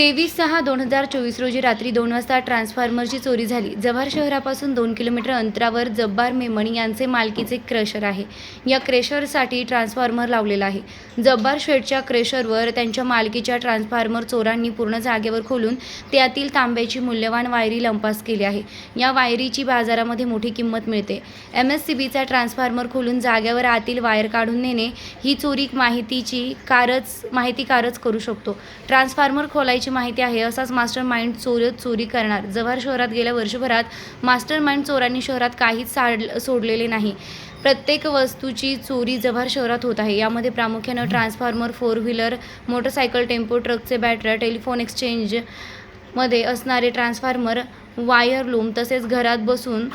तेवीस सहा दोन हजार चोवीस रोजी रात्री दोन वाजता ट्रान्सफॉर्मरची चोरी झाली. जव्हार शहरापासून दोन किलोमीटर अंतरावर जब्बार मेमण यांचे मालकीचे क्रेशर आहे. या क्रेशरसाठी ट्रान्सफॉर्मर लावलेला आहे. जब्बार शेडच्या क्रेशरवर त्यांच्या मालकीच्या ट्रान्सफॉर्मर चोरांनी पूर्ण जागेवर खोलून त्यातील तांब्याची मूल्यवान वायरी लंपास केली आहे. या वायरीची बाजारामध्ये मोठी किंमत मिळते. एम एस सी बीचा ट्रान्सफॉर्मर खोलून जागेवर आतील वायर काढून नेणे ही चोरी माहितीची कारच माहिती कारच करू शकतो. ट्रान्सफॉर्मर खोलायची माहिती आहे. असाच मास्टर माइंड चोरत चोरी करणार. जव्हार शहरात गेल्या वर्षभरात मास्टर माइंड चोरांनी शहरात काहीच साड सोडलेले नाही. प्रत्येक वस्तूची चोरी जव्हार शहरात होत आहे. यामध्ये प्रामुख्यानं transformer four wheeler motorcycle tempo ट्रकचे बॅटऱ्या टेलिफोन एक्सचेंजमध्ये असणारे ट्रान्सफॉर्मर वायर लूम तसेच घरात बसून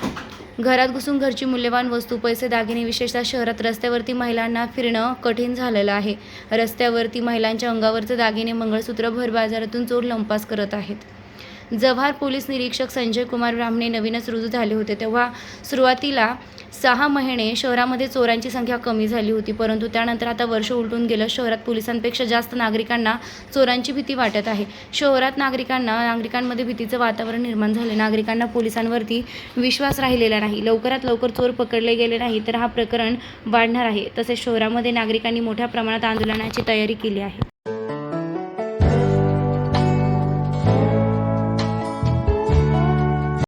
घरात घुसून घरची मूल्यवान वस्तू पैसे दागिने विशेषतः शहरात रस्त्यावरती महिलांना फिरणं कठीण झालेलं आहे. रस्त्यावरती महिलांच्या अंगावरचे दागिने मंगळसूत्र भर बाजारातून चोर लंपास करत आहेत. जव्हार पोलीस निरीक्षक संजय कुमार ब्राह्मणे नवीनच रुजू झाले होते तेव्हा सुरुवातीला सहा महिने शहरामध्ये चोरांची संख्या कमी झाली होती परंतु त्यानंतर आता वर्ष उलटून गेलं शहरात पोलिसांपेक्षा जास्त नागरिकांना चोरांची भीती वाटत आहे. शहरात नागरिकांना नागरिकांमध्ये भीतीचं वातावरण निर्माण झाले नागरिकांना पोलिसांवरती विश्वास राहिलेला नाही. लवकरात लवकर चोर पकडले गेले नाही तर हा प्रकरण वाढणार आहे. तसेच शहरामध्ये नागरिकांनी मोठ्या प्रमाणात आंदोलनाची तयारी केली आहे.